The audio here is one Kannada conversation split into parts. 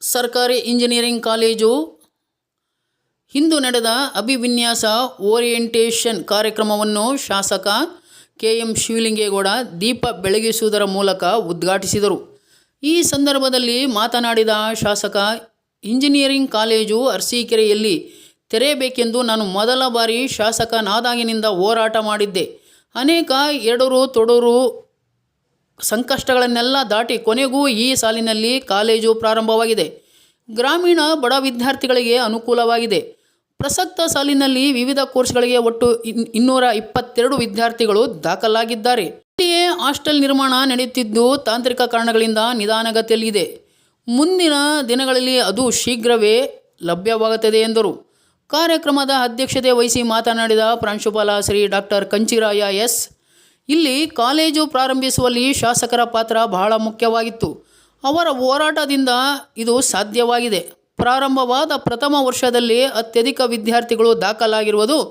ಸರ್ಕಾರಿ ಇಂಜಿನಿಯರಿಂಗ್ ಕಾಲೇಜು. ಹಿಂದು ನಡೆದ ಅಭಿವಿನ್ಯಾಸ ಓರಿಯೆಂಟೇಷನ್ ಕಾರ್ಯಕ್ರಮವನ್ನು ಶಾಸಕ ಕೆ ಎಂ ಶಿವಲಿಂಗೇಗೌಡ ದೀಪ ಬೆಳಗಿಸುವುದರ ಮೂಲಕ ಉದ್ಘಾಟಿಸಿದರು. ಈ ಸಂದರ್ಭದಲ್ಲಿ ಮಾತನಾಡಿದ ಶಾಸಕ, ಇಂಜಿನಿಯರಿಂಗ್ ಕಾಲೇಜು ಅರಸೀಕೆರೆಯಲ್ಲಿ ತೆರೆಯಬೇಕೆಂದು ನಾನು ಮೊದಲ ಬಾರಿ ಶಾಸಕನಾದಾಗಿನಿಂದ ಹೋರಾಟ ಮಾಡಿದ್ದೆ. ಅನೇಕ ಎಡರು ತೊಡರು ಸಂಕಷ್ಟಗಳನ್ನೆಲ್ಲ ದಾಟಿ ಕೊನೆಗೂ ಈ ಸಾಲಿನಲ್ಲಿ ಕಾಲೇಜು ಪ್ರಾರಂಭವಾಗಿದೆ. ಗ್ರಾಮೀಣ ಬಡ ವಿದ್ಯಾರ್ಥಿಗಳಿಗೆ ಅನುಕೂಲವಾಗಿದೆ. ಪ್ರಸಕ್ತ ಸಾಲಿನಲ್ಲಿ ವಿವಿಧ ಕೋರ್ಸ್ಗಳಿಗೆ ಒಟ್ಟು ಇನ್, ಇನ್ನೂರ ಇಪ್ಪತ್ತೆರಡು ವಿದ್ಯಾರ್ಥಿಗಳು ದಾಖಲಾಗಿದ್ದಾರೆ. ಇಲ್ಲಿಯೇ ಹಾಸ್ಟೆಲ್ ನಿರ್ಮಾಣ ನಡೆಯುತ್ತಿದ್ದು ತಾಂತ್ರಿಕ ಕಾರಣಗಳಿಂದ ನಿಧಾನಗತಿಯಲ್ಲಿದೆ ಮುಂದಿನ ದಿನಗಳಲ್ಲಿ ಅದು ಶೀಘ್ರವೇ ಲಭ್ಯವಾಗುತ್ತದೆ ಎಂದರು. ಕಾರ್ಯಕ್ರಮದ ಅಧ್ಯಕ್ಷತೆ ವಹಿಸಿ ಮಾತನಾಡಿದ ಪ್ರಾಂಶುಪಾಲ ಶ್ರೀ ಡಾಕ್ಟರ್ ಕಂಚಿರಾಯ ಎಸ್. ಇಲ್ಲಿ ಕಾಲೇಜು ಪ್ರಾರಂಭಿಸುವಲ್ಲಿ ಶಾಸಕರ ಪಾತ್ರ ಬಹಳ ಮುಖ್ಯವಾಗಿತ್ತು. ಅವರ ಹೋರಾಟದಿಂದ ಇದು ಸಾಧ್ಯವಾಗಿದೆ. ಪ್ರಾರಂಭವಾದ ಪ್ರಥಮ ವರ್ಷದಲ್ಲಿ ಅತ್ಯಧಿಕ ವಿದ್ಯಾರ್ಥಿಗಳು ದಾಖಲಾಗಿರುವುದು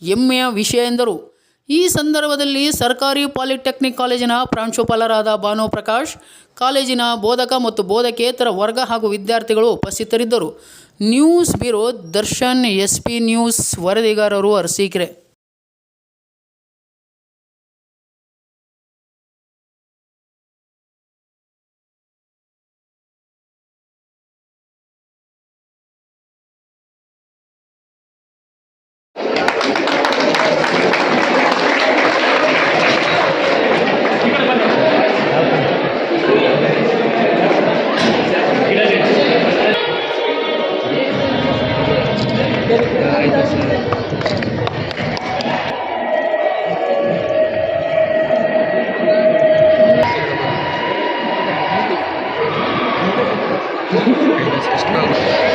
ಹೆಮ್ಮೆಯ ವಿಷಯ ಎಂದರು. ಈ ಸಂದರ್ಭದಲ್ಲಿ ಸರ್ಕಾರಿ ಪಾಲಿಟೆಕ್ನಿಕ್ ಕಾಲೇಜಿನ ಪ್ರಾಂಶುಪಾಲರಾದ ಭಾನು ಪ್ರಕಾಶ್, ಕಾಲೇಜಿನ ಬೋಧಕ ಮತ್ತು ಬೋಧಕೇತರ ವರ್ಗ ಹಾಗೂ ವಿದ್ಯಾರ್ಥಿಗಳು ಉಪಸ್ಥಿತರಿದ್ದರು. News bureau Darshan S P news ವರದಿಗಾರರು Arsikere. That's his coach.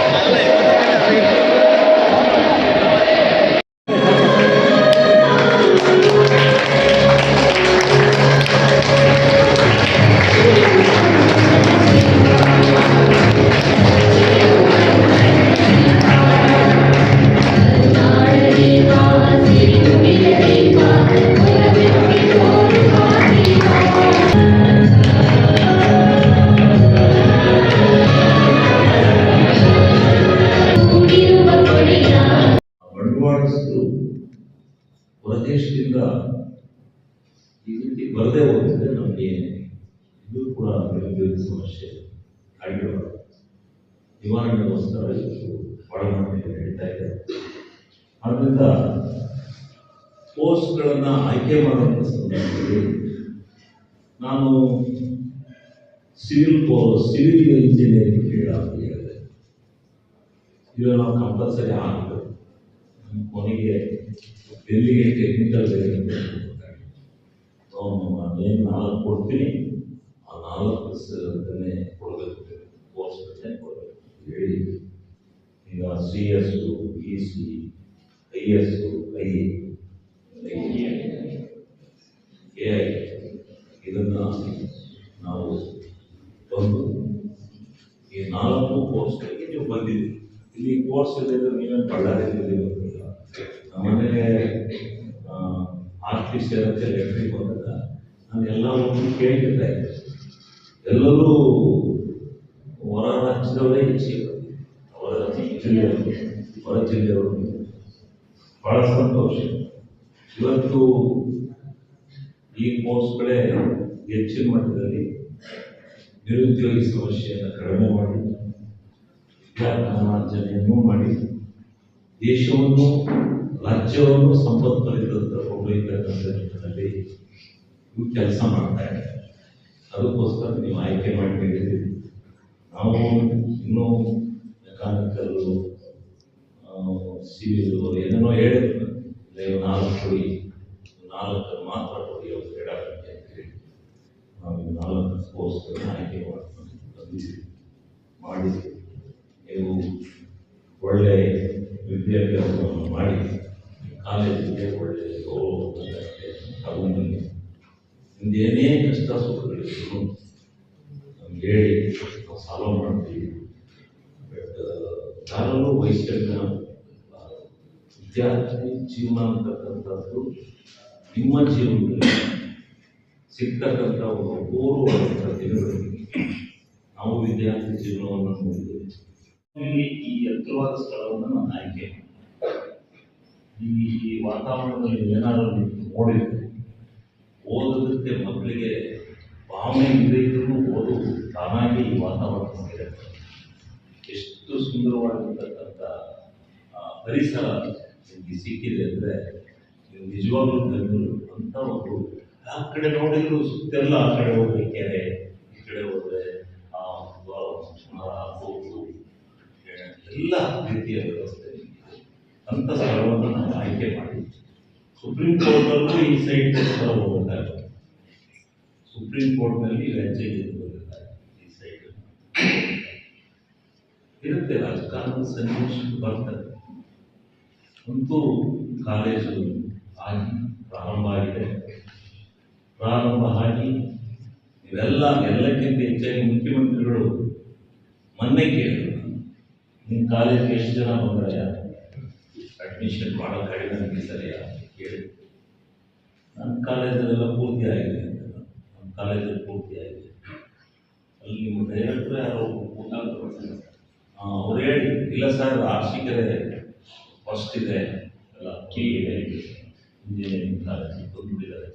ಹೊರದೇಶದಿಂದ ಈ ರೀತಿ ಬರದೇ ಹೋಗ್ತದೆ ನಮಗೆ ಇದು ಕೂಡ ನಿರುದ್ಯೋಗ ಸಮಸ್ಯೆ ಆಗಿರುವ ನಿವಾರಣೆಗೋಸ್ಕರ ಇದು ಬಹಳ ಮಟ್ಟಿಗೆ ನಡೀತಾ ಇದೆ. ಆದ್ದರಿಂದ ಕೋರ್ಸ್ಗಳನ್ನು ಆಯ್ಕೆ ಮಾಡುವಂಥ ಸಂದರ್ಭದಲ್ಲಿ ನಾನು ಸಿವಿಲ್ ಸಿವಿಲ್ ಇಂಜಿನಿಯರಿಂಗ್ ಫೀಲ್ಡ್ ಅಂತ ಹೇಳಿದೆ. ಇದು ನಾವು ಕಂಪಲ್ಸರಿ ಆಗಬೇಕು. ಕೊನೆಗೆ ಡೆಲ್ಲಿಗೆ ಟೆಕ್ನಿಕಲ್ ಏನು ನಾಲ್ಕು ಕೊಡ್ತೀನಿ. ಆ ನಾಲ್ಕು ಸನೇ ಕೊಡಬೇಕು. ಕೋರ್ಸ್ಗಳನ್ನೇ ಕೊಡಬೇಕು. ಹೇಳಿ. ಈಗ C S E C I S I A I ಇದನ್ನು ನಾವು ತಂದು ಈ ನಾಲ್ಕು ಕೋರ್ಸ್ಗಳಿಗೆ ನೀವು ಬಂದಿದ್ದೀರಿ. ಇಲ್ಲಿ ಕೋರ್ಸ್ ಇಲ್ಲದಿದ್ರೆ ನೀವೇನು ಬಳ್ಳಾರಿಯಲ್ಲಿ ನಮ್ಮನೆಗೆ ಆರ್ಟಿಫಿಷಿಯಲ್ ಅಂತ ಎಲೆಕ್ಟ್ರಿಕ್ ಬಂದಾಗ ನಾನು ಎಲ್ಲರೂ ಕೇಳ್ತಿರ್ತಾ ಇದ್ದೆ ಎಲ್ಲರೂ ಹೊರ ರಾಜ್ಯದವರೇ ಹೆಚ್ಚಿಗೆ ಬಂದಿದ್ರು. ಹೊರ ಜಿಲ್ಲೆಯವರು ಹೊರ ಜಿಲ್ಲೆಯವರು ಬಹಳ ಸಂತೋಷ. ಇವತ್ತು ಈ ಕೋರ್ಸ್ಗಳೇ ಹೆಚ್ಚಿನ ಮಟ್ಟದಲ್ಲಿ ನಿರುದ್ಯೋಗಿ ಸಮಸ್ಯೆಯನ್ನು ಕಡಿಮೆ ಮಾಡಿ ವಿದ್ಯಾರ್ಥಿಯನ್ನು ಮಾಡಿ, ದೇಶವನ್ನು ರಾಜ್ಯವನ್ನು ಸಂಪತ್ಭರಿತ ಹೋಗಬೇಕಂತ ನಿಟ್ಟಿನಲ್ಲಿ ಇವು ಕೆಲಸ ಮಾಡ್ತಾ ಇದೆ. ಅದಕ್ಕೋಸ್ಕರ ನೀವು ಆಯ್ಕೆ ಮಾಡಿದ್ದೀರಿ ನಾವು ಇನ್ನೂ ಮೆಕ್ಯಾನಿಕಲ್ಲು ಸಿವಿಲು, ಏನೇನೋ ಹೇಳಿದ್ರು. ನೀವು ನಾಲ್ಕು ಕೊಡಿ, ನಾಲ್ಕು ಮಾತ್ರ ಕೊಡಿ ಅವ್ರು ಹೇಳಿ ನಾವು ನಾಲ್ಕು ಕೋರ್ಸ್ಗಳನ್ನ ಆಯ್ಕೆ ಮಾಡ್ಕೊಂಡು ಮಾಡಿ ನೀವು ಒಳ್ಳೆ ವಿದ್ಯಾಭ್ಯಾಸವನ್ನು ಮಾಡಿ. ಕಾಲೇಜಿಗೆ ಒಳ್ಳೆಯ ಗೌರವ ತಗೊಂಡು ಏನೇ ಕಷ್ಟ ಸುಖಗಳಿದ್ರು ನಮ್ಗೆ ಹೇಳಿ ನಾವು ಮಾಡ್ತೀವಿ ಬಟ್ ಯಾರಲ್ಲೂ ವೈಷಮ್ಯ ವಿದ್ಯಾರ್ಥಿ ಜೀವನ ಅಂತಕ್ಕಂಥದ್ದು, ನಿಮ್ಮ ಜೀವನದಲ್ಲಿ ಸಿಗ್ತಕ್ಕಂಥ ಒಂದು ಅಪೂರ್ವವಾದಂಥ ನಾವು ವಿದ್ಯಾರ್ಥಿ ಜೀವನವನ್ನು ನೋಡಿದ್ದೇವೆ. ಈ ಎತ್ತರವಾದ ಸ್ಥಳವನ್ನು ನಾನು ಆಯ್ಕೆ. ಈ ಈ ವಾತಾವರಣದಲ್ಲಿ ಏನಾದರೂ ನೀವು ನೋಡಿದ್ರೆ ಓದೋದಕ್ಕೆ ಮಕ್ಕಳಿಗೆ ಭಾವನೆ ಇದೆ ಇದ್ರೂ ಓದು ತಾನಾಗಿ ಈ ವಾತಾವರಣ ಎಷ್ಟು ಸುಂದರವಾಗಿರ್ತಕ್ಕಂಥ ಪರಿಸರ ನಿಮಗೆ ಸಿಕ್ಕಿದೆ ಅಂದರೆ ನೀವು ನಿಜವಾಗ್ಲೂ ಧನ್ಯರು ಅಂತ ಒಂದು ಆ ಕಡೆ ನೋಡಿದ್ರು ಸುತ್ತೆಲ್ಲ ಆ ಕಡೆ ಹೋದ್ರೆ ಕೆರೆ ಈ ಕಡೆ ಹೋದ್ರೆ ಎಲ್ಲ ರೀತಿಯ ವ್ಯವಸ್ಥೆ. ಅಂತ ಸ್ಥಳವನ್ನು ನಾವು ಆಯ್ಕೆ ಮಾಡಿ ಸುಪ್ರೀಂ ಕೋರ್ಟಲ್ಲೂ ಈ ಸೈಡ್ ಹೋಗಬೇಕಾಗುತ್ತೆ ಸುಪ್ರೀಂ ಕೋರ್ಟ್ನಲ್ಲಿ ವ್ಯಾಜ್ಯ ಈ ಸೈಟ್ ಇರುತ್ತೆ ರಾಜಕಾರಣದ ಸನ್ನಿವೇಶ ಬರ್ತದೆ. ಅಂತೂ ಕಾಲೇಜು ಆಗಿ ಪ್ರಾರಂಭ ಆಗಿದೆ. ಪ್ರಾರಂಭ ಆಗಿ ಇವೆಲ್ಲ ಎಲ್ಲಕ್ಕಿಂತ ಹೆಚ್ಚಾಗಿ ಮುಖ್ಯಮಂತ್ರಿಗಳು ಮೊನ್ನೆ ಕೇಳಿದ್ರು, ನಿಮ್ಮ ಕಾಲೇಜ್ಗೆ ಎಷ್ಟು ಜನ ಬಂದ್ರೆ ಅಡ್ಮಿಷನ್ ಮಾಡೋ ಕಡಿಮೆ ಅನ್ಪಿಸರಿಯ ಕೇಳಿ. ನನ್ನ ಕಾಲೇಜಲ್ಲೆಲ್ಲ ಪೂರ್ತಿ ಆಗಿದೆ. ನಮ್ಮ ಕಾಲೇಜಲ್ಲಿ ಪೂರ್ತಿ ಆಗಿದೆ. ಅಲ್ಲಿ ನಿಮ್ಮ ಡೈರೆಕ್ಟ್ರ್ ಯಾರೋ ಅವ್ರು ಹೇಳಿ ಇಲ್ಲ ಸರ್ ಆರ್ಷಿಕರೇ ಫಸ್ಟ್ ಇದೆ. ಎಲ್ಲ ಕೀ ಇದೆ. ಇಂಜಿನಿಯರಿಂಗ್ ಕಾಲೇಜ್ ಬಂದ್ಬಿಟ್ಟಿದ್ದಾರೆ.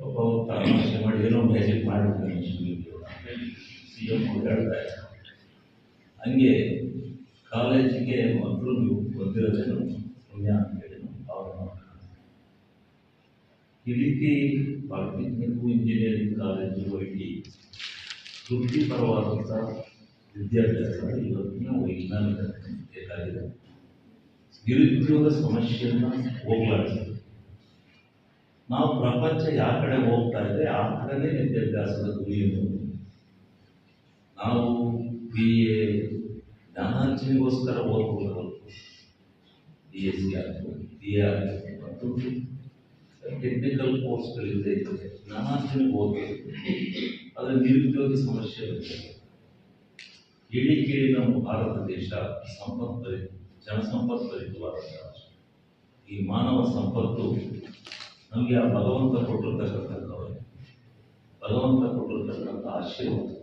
ಪಾಪ ಮಾಡಿ ಏನೋ ಮ್ಯಾಜಿಕ್ ಮಾಡಿಬಿಡ್ತಾರೆ ಸಿ ಎಂ ಅವ್ರು ಹೇಳ್ತಾ ಇದ್ದಾರೆ ಹಂಗೆ ಕಾಲೇಜಿಗೆ ಮಕ್ಕಳು ನೀವು ಬಂದಿರೋದೇನು? ಪುಣ್ಯ ಅಂತೇಳಿ ಭಾವನೆ. ಈ ಇಂಜಿನಿಯರಿಂಗ್ ಕಾಲೇಜು ಐ ಟಿ ವೃತ್ತಿಪರವಾದಂಥ ವಿದ್ಯಾಭ್ಯಾಸ ಇವತ್ತಿನ ವೈಜ್ಞಾನಿಕ ಬೇಕಾಗಿದೆ. ನಿರುದ್ಯೋಗ ಸಮಸ್ಯೆಯನ್ನು ಹೋಗ್ಲಾಡಿಸಿ. ನಾವು ಪ್ರಪಂಚ ಯಾವ ಕಡೆ ಹೋಗ್ತಾ ಇದೆ, ಆ ಕಡೆನೇ ವಿದ್ಯಾಭ್ಯಾಸದ ಗುರಿಯನ್ನು ನಾವು ಬಿ ಎ ಜ್ಞಾನಾರ್ಜನೆಗೋಸ್ಕರ ಓದ್ಬೋದು ಬಿ ಎಸ್ ಸಿ ಆಗ್ಬೋದು ಬಿ ಎ ಆಗ್ಬೋದು ಮತ್ತು ಟೆಕ್ನಿಕಲ್ ಕೋರ್ಸ್ಗಳಿಂದ ಇರ್ತದೆ ಜ್ಞಾನಾರ್ಜನೆಗೆ ಓದಬೇಕು. ಅದರ ನಿರುದ್ಯೋಗ ಸಮಸ್ಯೆ ಇರ್ತದೆ ಇಡೀ ಕೇಳಿ ನಮ್ಮ ಭಾರತ ದೇಶ ಸಂಪತ್ತು ಜನಸಂಪತ್ಭರಿತವಾದ ರಾಷ್ಟ್ರ. ಈ ಮಾನವ ಸಂಪತ್ತು ನಮಗೆ ಆ ಭಗವಂತ ಕೊಟ್ಟಿರ್ತಕ್ಕಂಥ ಭಗವಂತ ಕೊಟ್ಟಿರ್ತಕ್ಕಂಥ ಆಶೀರ್ವಾದ.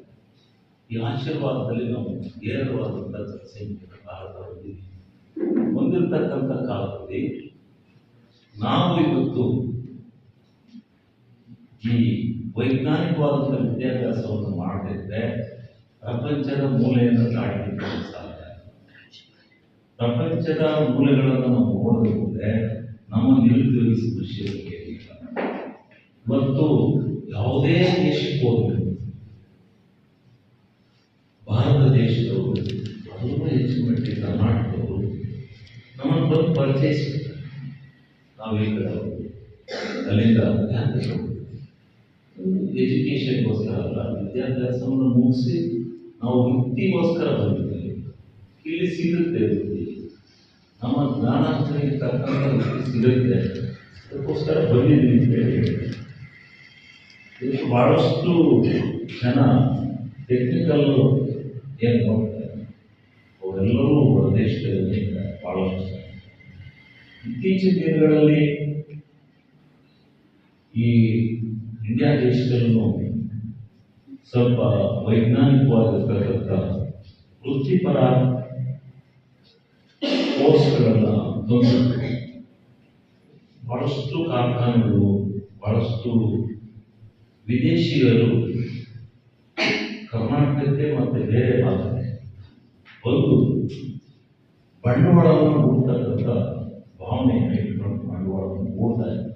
ಈ ಆಶೀರ್ವಾದದಲ್ಲಿ ನಾವು ನೇರವಾದಂಥ ಜನಸಂಖ್ಯೆ ಭಾರತ ಹೊಂದಿದ್ದೀವಿ ಹೊಂದಿರತಕ್ಕಂಥ ಕಾಲದಲ್ಲಿ ನಾವು ಇವತ್ತು ಈ ವೈಜ್ಞಾನಿಕವಾದಂಥ ವಿದ್ಯಾಭ್ಯಾಸವನ್ನು ಮಾಡದಿದ್ದರೆ ಪ್ರಪಂಚದ ಮೂಲೆಯನ್ನು ದಾಟಲಿಕ್ಕೆ ಸಾಧ್ಯ ಪ್ರಪಂಚದ ಮೂಲೆಗಳನ್ನು ನಾವು ನೋಡಬೇಕಂದ್ರೆ ನಮ್ಮ ನಿರುದ್ಯೋಗಿ ಸಮಸ್ಯೆ. ಇವತ್ತು ಯಾವುದೇ ದೇಶಕ್ಕೆ ಹೋಗಬೇಕು ಭಾರತ ದೇಶದವರು ಅದರಲ್ಲೂ ಹೆಚ್ಚಿನ ಮಟ್ಟಿಗೆ ಕರ್ನಾಟಕದವರು ನಮ್ಮನ್ನು ಬಂದು ಪರಿಚಯಿಸ್ತಾರೆ ನಾವು ಈ. ಅಲ್ಲಿಂದ ಯಾಕೆ ಎಜುಕೇಷನ್ಗೋಸ್ಕರ ಅಲ್ಲ, ವಿದ್ಯಾಭ್ಯಾಸವನ್ನು ಮುಗಿಸಿ ನಾವು ವೃತ್ತಿಗೋಸ್ಕರ ಬಂದಿದ್ದೇವೆ. ಇಲ್ಲಿ ಸಿಗುತ್ತೆ ವೃತ್ತಿ ನಮ್ಮ ಜ್ಞಾನಾರ್ಜನೆಗೆ ತಕ್ಕಂಥ ವೃತ್ತಿ ಸಿಗುತ್ತೆ. ಅದಕ್ಕೋಸ್ಕರ ಬಂದಿದ್ದೀನಿ ಅಂತ ಹೇಳಿ ಭಾಳಷ್ಟು ಜನ ಟೆಕ್ನಿಕಲ್ ಏನು ಮಾಡ್ತಾರೆ. ಅವರೆಲ್ಲರೂ ಹೊರದೇಶದಲ್ಲಿ ಭಾಳಷ್ಟು ಇತ್ತೀಚಿನ ದಿನಗಳಲ್ಲಿ ಈ ಇಂಡಿಯಾ ದೇಶದಲ್ಲೂ ಸ್ವಲ್ಪ ವೈಜ್ಞಾನಿಕವಾಗಿರ್ತಕ್ಕಂಥ ವೃತ್ತಿಪರ ಕೋರ್ಸ್ಗಳನ್ನು ತಂದು ಬಹಳಷ್ಟು ಕಾರ್ಖಾನೆಗಳು, ಬಹಳಷ್ಟು ವಿದೇಶಿಗರು ಕರ್ನಾಟಕಕ್ಕೆ ಮತ್ತು ಬೇರೆ ಭಾಗಕ್ಕೆ ಬಂದು ಬಂಡವಾಳವನ್ನು ಹೂಡ್ತಕ್ಕಂಥ only from my work in water